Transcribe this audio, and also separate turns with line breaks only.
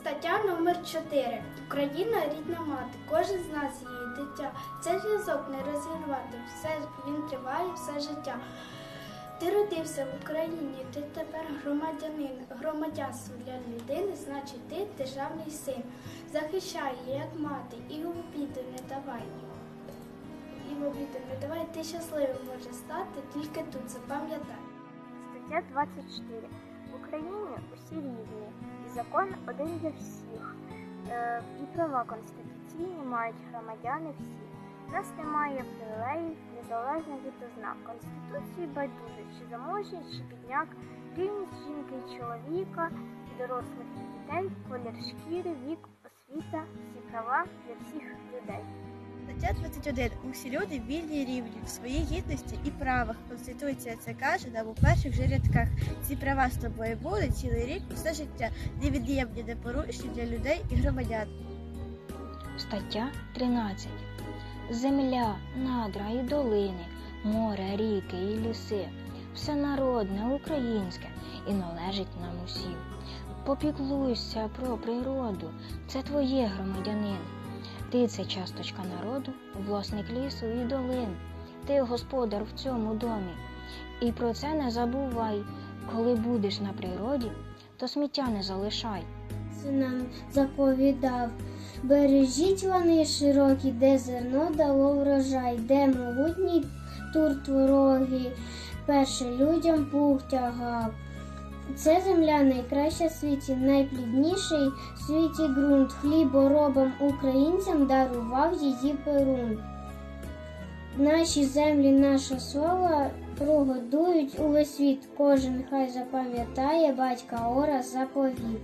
Стаття номер 4. Україна рідна мати. Кожен з нас її дитя. Цей зв'язок не розірвати. Все він триває все життя. Ти родився в Україні, ти тепер громадянин. Громадянство для людини, значить ти державний син. Захищай її, як мати, і в обіду не давай. І в обіду не давай, ти щасливим може стати, тільки тут запам'ятай.
Стаття 24. В Україні усі рівні, і закон один для всіх. Е, і права конституційні мають громадяни всі. У нас немає привілеїв, незалежно від ознак. Конституції байдуже, чи заможний, чи бідняк, рівність жінки і чоловіка, дорослих і дітей, колір шкіри, вік, освіта, всі права для всіх людей.
Стаття 21. Усі люди вільні і рівні в своїй гідності і правах. Конституція це каже нам у перших же рядках. Ці права з тобою будуть цілий рік все життя, невід'ємні, непорушні для людей і громадян.
Стаття 13. Земля, надра і долини, море, ріки і ліси. Все народне, українське і належить нам усім. Попіклуйся про природу, це твоє громадянин. Ти це часточка народу, власник лісу і долин. Ти господар в цьому домі. І про це не забувай. Коли будеш на природі, то сміття не залишай.
нам заповідав. Бережіть вони широкі, де зерно дало врожай, де могутній тур твороги, перше людям пух тягав. Це земля найкраща в світі, найплідніший в світі ґрунт. Хліборобам українцям дарував її перун. Наші землі, наша слава прогодують увесь світ. Кожен хай запам'ятає батька Ора заповіт.